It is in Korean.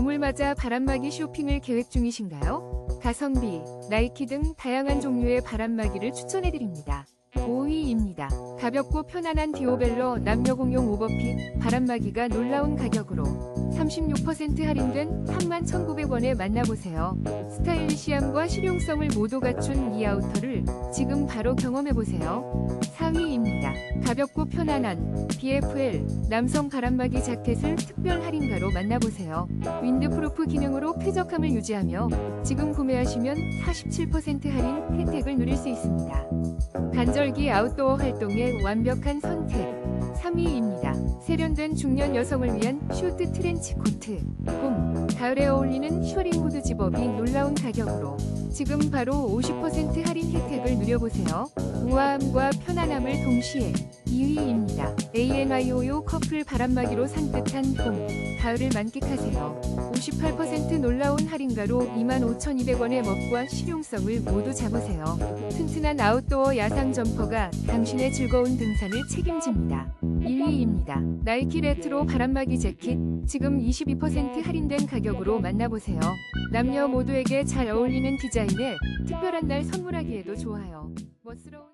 봄을 맞아 바람막이 쇼핑을 계획 중이신가요? 가성비, 나이키 등 다양한 종류의 바람막이를 추천해드립니다. 5위입니다. 가볍고 편안한 디오벨러 남녀 공용 오버핏 바람막이가 놀라운 가격으로 36% 할인된 31,900원 에 만나보세요. 스타일리시함과 실용성을 모두 갖춘 이 아우터를 지금 바로 경험해보세요. 4위입니다. 가볍고 편안한 BFL 남성 바람막이 자켓을 특별 할인가로 만나보세요. 윈드프루프 기능으로 쾌적함을 유지하며 지금 구매하시면 47% 할인 혜택을 누릴 수 있습니다. 간절기 아웃도어 활동의 완벽한 선택. 3위입니다. 세련된 중년 여성을 위한 슈트 트렌치 코트. 봄, 가을에 어울리는 셔링 후드 집업이 놀라운 가격으로 지금 바로 50% 할인 혜택을 누려보세요. 우아함과 편안함을 동시에 2위입니다. ANIO요 커플 바람막이로 산뜻한 봄, 가을을 만끽하세요. 58% 놀라운 할인가로 25,200원의 멋과 실용성을 모두 잡으세요. 튼튼한 아웃도어 야상 점퍼가 당신의 즐거운 등산을 책임집니다. 1위입니다. 나이키 레트로 바람막이 재킷 지금 22% 할인된 가격으로 만나보세요. 남녀 모두에게 잘 어울리는 디자인에 특별한 날 선물하기에도 좋아요. 멋스러운